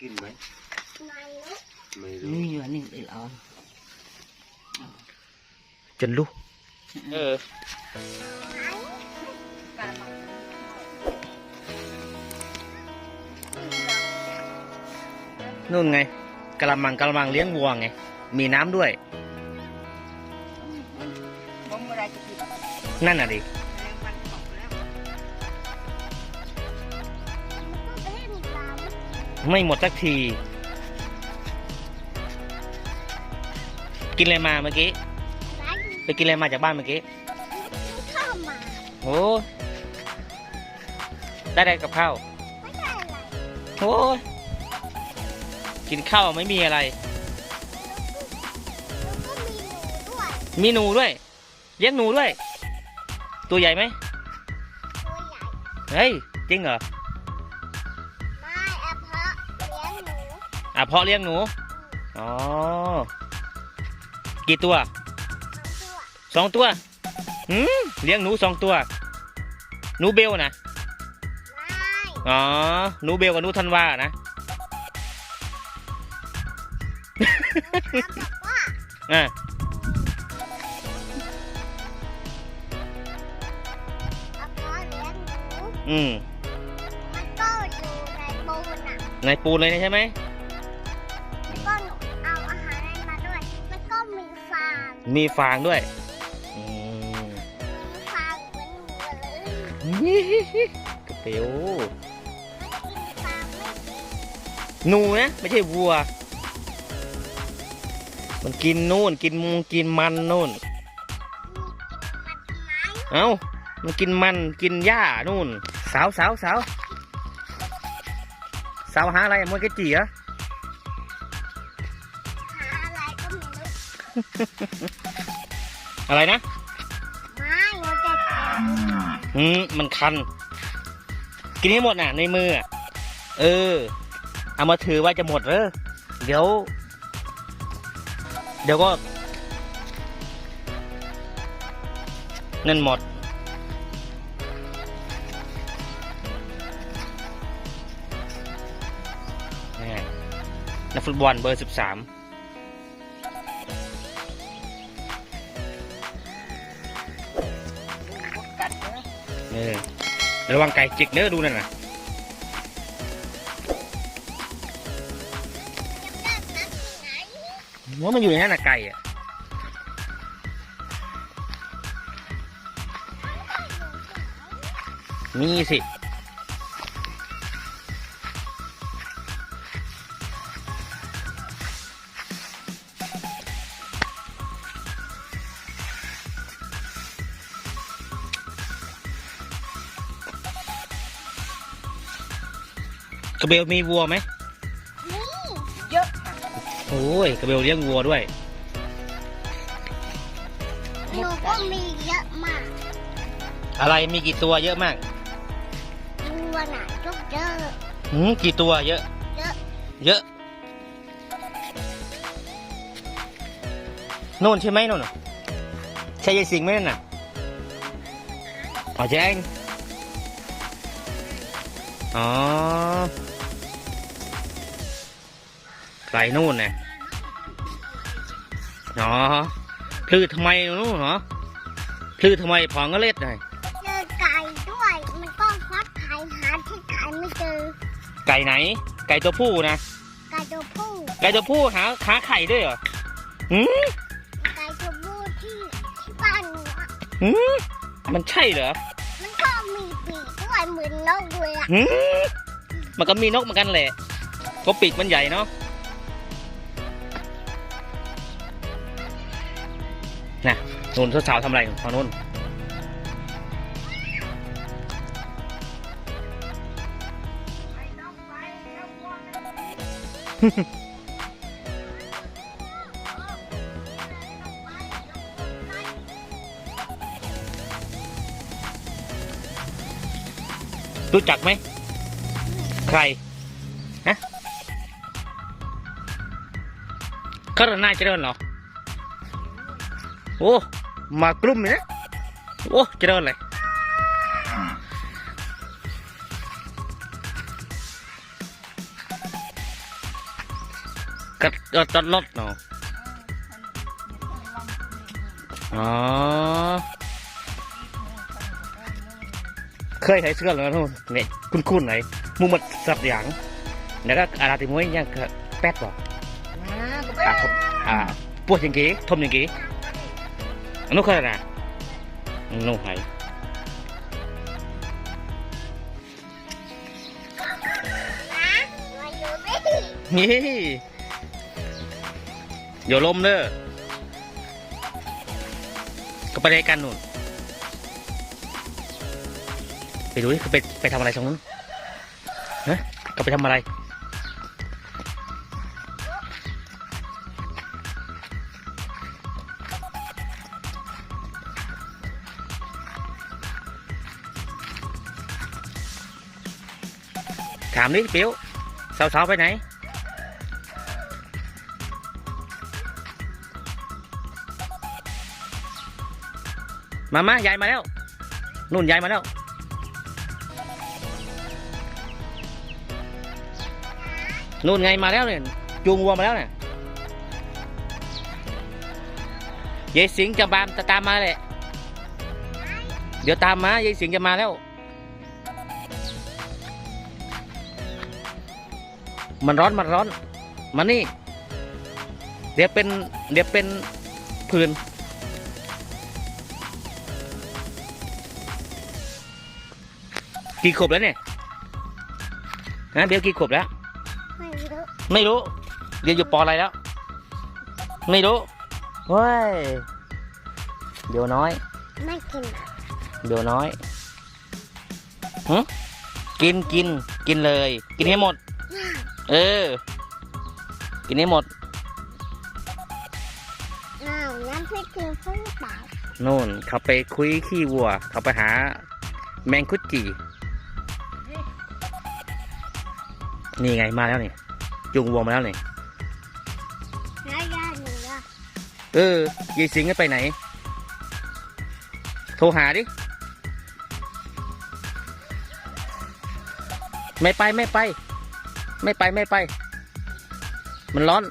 กินไหมไม่รู้ไม่รู้นี่อยู่อันนี้อีกแล้วจนลูกเออนู่นไงกระมังกระมังเลี้ยงวัวไง มีน้ำด้วยมองอะไรจะกินนั่นน่ะดิ ไม่หมดสักที กินอะไรมาเมื่อกี้ร้านไปกินอะไรมาจากบ้านเมื่อกี้ ข้าวหมาโอ้ได้ได้กับข้าวไม่ได้อะไรโอ้ยกินข้าวไม่มีอะไร แล้วก็มีหนูด้วยมีหนูด้วย เลี้ยงหนูด้วย ตัวใหญ่ไหมตัวใหญ่ เฮ้ย จริงเหรอ อะเพาะเลี้ยงหนู อ๋อ กี่ตัวสองตัว สองตัวหืมเลี้ยงหนูสองตัว หนูเบลนะไม่อ๋อ หนูเบลกับหนูธันวานะถามบอกว่าอะแอปเพาะเลี้ยงหนูอืม มันก็อยู่ในปูนอะ ในปูนเลยนะใช่ไหมแมีฟางด้วยฟางเหมือนหนูเลยกระเปลวมันกินฟางไม่กินหนูนะไม่ใช่วัว มันกินนู่นกินมูกินมันนู่น เอ้า มันกินมันกินหญ้านู่น สาวสาวสาวสาวหาอะไรมวยกะจีเหรอหาอะไรก็ม่รู้ อะไรนะไม้มันจะเจ็บอืมมันคัน กินให้หมดน่ะในมืออะเออ เอามาถือไว่าจะหมดเออเดี๋ยว เดี๋ยวก็ นั่นหมด นี่นักฟุตบอลเบอร์สิบสาม เนื้อระวังไก่จิกเนื้อดูนั่นน่ะว่ามันอยู่ในนั้นนะไก่อะมีสิ กระเบลมีวัวไหมนี่เยอะอะโอ้ยกระเบลเลี้ยงวัวด้วยหนูก็มีเยอะมากอะไรมีกี่ตัวเยอะมากวัวไหนก็เยอะหืมกี่ตัวเยอะ เยอะเยอะโน่นใช่ไหมโน่นน่ะใช่ยายสิงห์ไหมนั่นน่ะอ๋อใช่เองอ๋อ ไก่นู่นน่ะอ๋อพลือทำไมนู่นเหรอพลือทำไมผองก็เล็ดเลยเจอไก่ด้วย มันก็ฟัดไข่หาที่ไก่ไม่เจอ ไก่ไหน ไก่ตัวผู้นะ ไก่ตัวผู้ ไก่ตัวผู้หาหาไข่ด้วยเหรอหืมไก่ตัวผู้ที่ที่บ้านหนูอะหืมมันใช่เหรอ มันก็มีปีกด้วยเหมือนนกเลยอะหืมมันก็มีนกเหมือนกันแหละก็ปีกมันใหญ่เนาะ น่ะนู่นสาวๆทำอะไรฝั่งนู้นรู้จักไหม ใครฮะเขาน่าเจริญเหรอ โอ้มากลุ่มเลยนะโอ้เจริญเลยกระเออจอดรถเนาะอ๋อเคยใช้เสื้อแล้วนู่นเนี่ยคุ้นๆไหนมุมัดสับหยางแล้วก็อาราติมวยยังก็แป๊ดบอกอ่าก็ไปอ่าครับอ่าปวดอย่างกี้ทมอย่างกี้อั นนู้นเคยนะนนู้นไหนนะมาอยู่ดินี่เดี๋ยวลมเด้อก็ไปได้กันนู่น ไปดูดิเขาไปไปทำอะไรตรงนู้นฮะเขาไปทำอะไรามดิเปียวสาวๆไปไหน มามายายมาแล้วนู่นยายมาแล้วนู่นไงมาแล้วเนี่ยจูงวัวมาแล้วเนี่ยยายสิงจะบามจะตามมาเลยเดี๋ยวตามมายายสิงจะมาแล้ว มันร้อนมันร้อนมานี่ เดี๋ยวเป็นเดี๋ยวเป็นผื่นกี่ขวบแล้วเนี่ยนะเดี๋ยวกี่ขวบแล้ว ไม่รู้ไม่รู้ เรียนอยู่ปออะไรแล้ว ไม่รู้เว้ยเดี๋ยวน้อย ไม่กินเดี๋ยวน้อยหึกินกินกินเลย กินให้หมด เออ กินให้หมด อ้าวน้ำพริกกินเพิ่งเปล่านู่น เขาไปคุยขี้วัว เขาไปหาแมงคุดจีนี่ไงมาแล้วนี่จุงวัวมาแล้วนี่แล้วยาหนูล่ะเออยายสิงห์ไปไหน โทรหาดิ ไม่ไปไม่ไป ไม่ไปไม่ไป มันร้อน